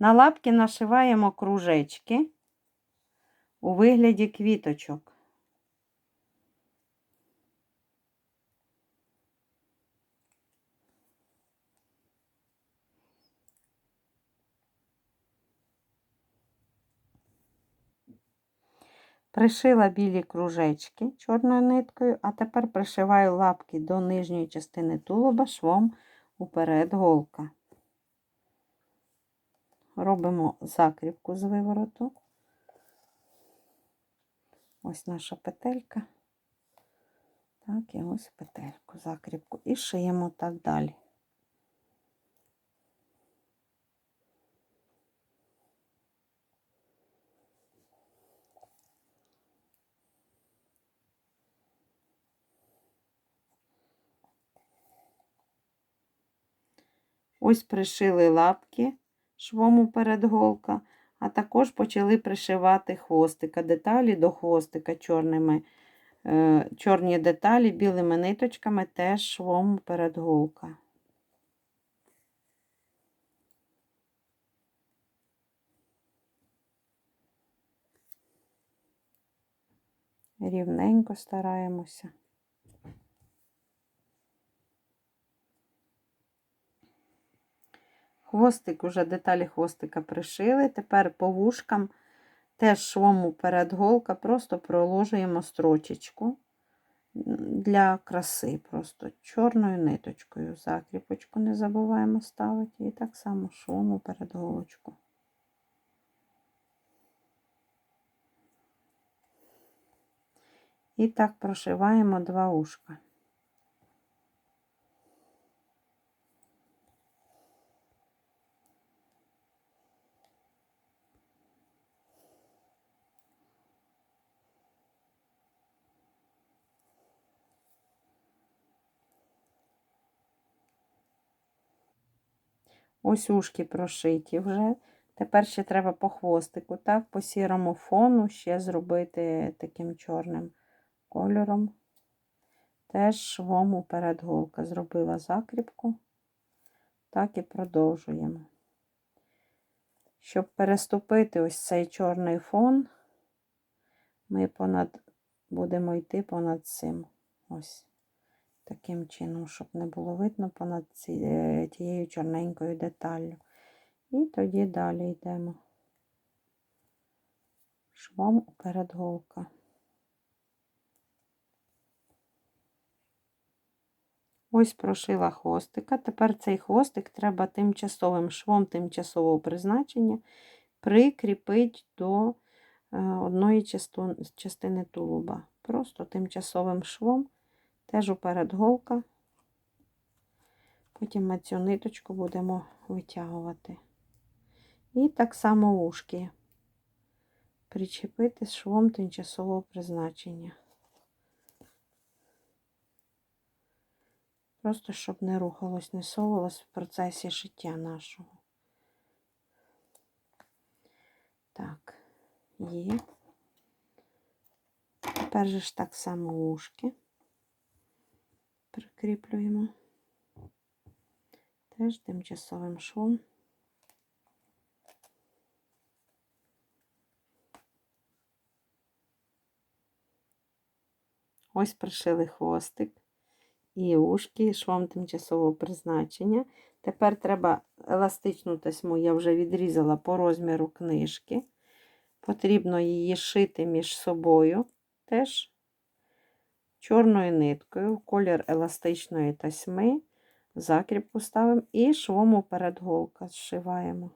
На лапки нашиваємо кружечки у вигляді квіточок. Пришила білі кружечки чорною ниткою, а тепер пришиваю лапки до нижньої частини тулуба швом уперед голка. Робимо закріпку з вивороту. Ось наша петелька. Так, і ось петельку, закріпку. І шиємо так далі. Ось пришили лапки швом уперед голка, а також почали пришивати хвостика, деталі до хвостика чорними, е, чорні деталі білими ниточками теж швом уперед голка. Рівненько стараємося. Хвостик, уже деталі хвостика пришили. Тепер по вушкам теж швом уперед голка, просто проложуємо строчечку для краси, просто чорною ниточкою. Закріпочку не забуваємо ставити. І так само швом уперед голочку. І так прошиваємо два ушка. Ось ушки прошиті вже. Тепер ще треба по хвостику, так, по сірому фону ще зробити таким чорним кольором. Теж швом уперед голка. Зробила закріпку, так і продовжуємо. Щоб переступити ось цей чорний фон, ми понад, будемо йти понад цим. Ось таким чином, щоб не було видно понад е, тією чорненькою деталлю. І тоді далі йдемо швом уперед голка. Ось прошила хвостика. Тепер цей хвостик треба тимчасовим швом тимчасового призначення прикріпити до е, одної частини тулуба. Просто тимчасовим швом теж уперед голка. Потім ми цю ниточку будемо витягувати. І так само вушки причепити з швом тимчасового призначення. Просто щоб не рухалось, не совалось в процесі шиття нашого. Так, є. Тепер же ж так само ушки прикріплюємо теж тимчасовим швом. Ось пришили хвостик і ушки швом тимчасового призначення. Тепер треба еластичну тасьму, я вже відрізала по розміру книжки. Потрібно її шити між собою теж чорною ниткою в колір еластичної тасьми, закріпку ставимо і швом уперед голка зшиваємо.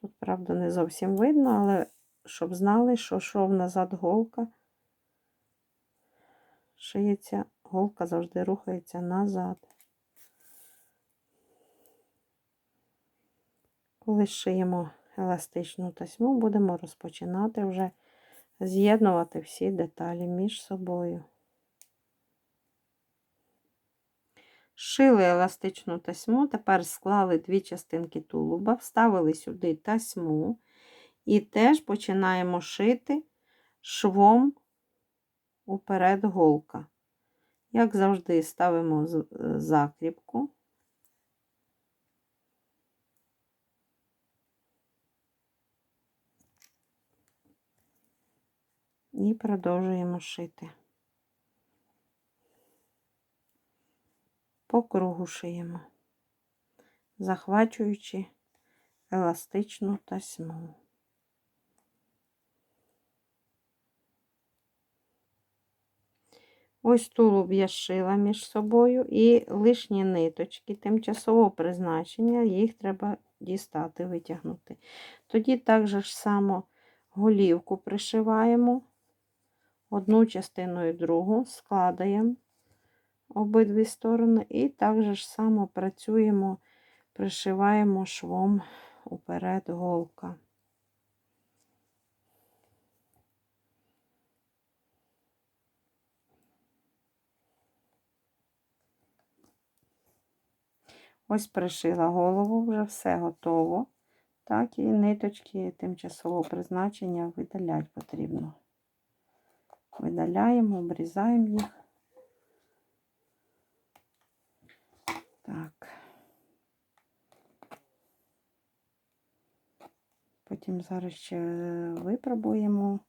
Тут, правда, не зовсім видно, але щоб знали, що шов назад голка, шиється, голка завжди рухається назад. Коли шиємо еластичну тасьму, будемо розпочинати вже з'єднувати всі деталі між собою. Шили еластичну тасьму, тепер склали дві частинки тулуба, вставили сюди тасьму і теж починаємо шити швом уперед голка. Як завжди, ставимо закріпку. І продовжуємо шити. По кругу шиємо, захвачуючи еластичну тасьму. Ось тулуб я шила між собою і лишні ниточки тимчасового призначення, їх треба дістати, витягнути. Тоді так же ж само голівку пришиваємо одну частину і другу, складаємо обидві сторони, і так же ж само працюємо, пришиваємо швом уперед голка. Ось пришила голову, вже все готово. Так, і ниточки тимчасового призначення видаляти потрібно. Видаляємо, обрізаємо їх. Так. Потім зараз ще випробуємо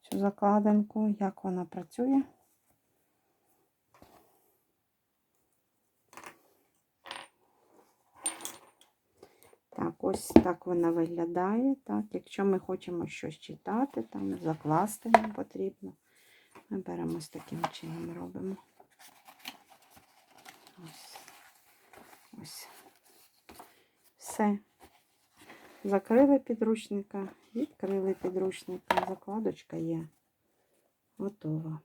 цю закладинку, як вона працює. Так, ось так вона виглядає. Так, Якщо ми хочемо щось читати, там закласти нам потрібно. Ми беремо ось таким чином робимо. Ось. Ось. Все. Закрили підручника, відкрили підручника, закладочка є. Готова.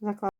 Заклад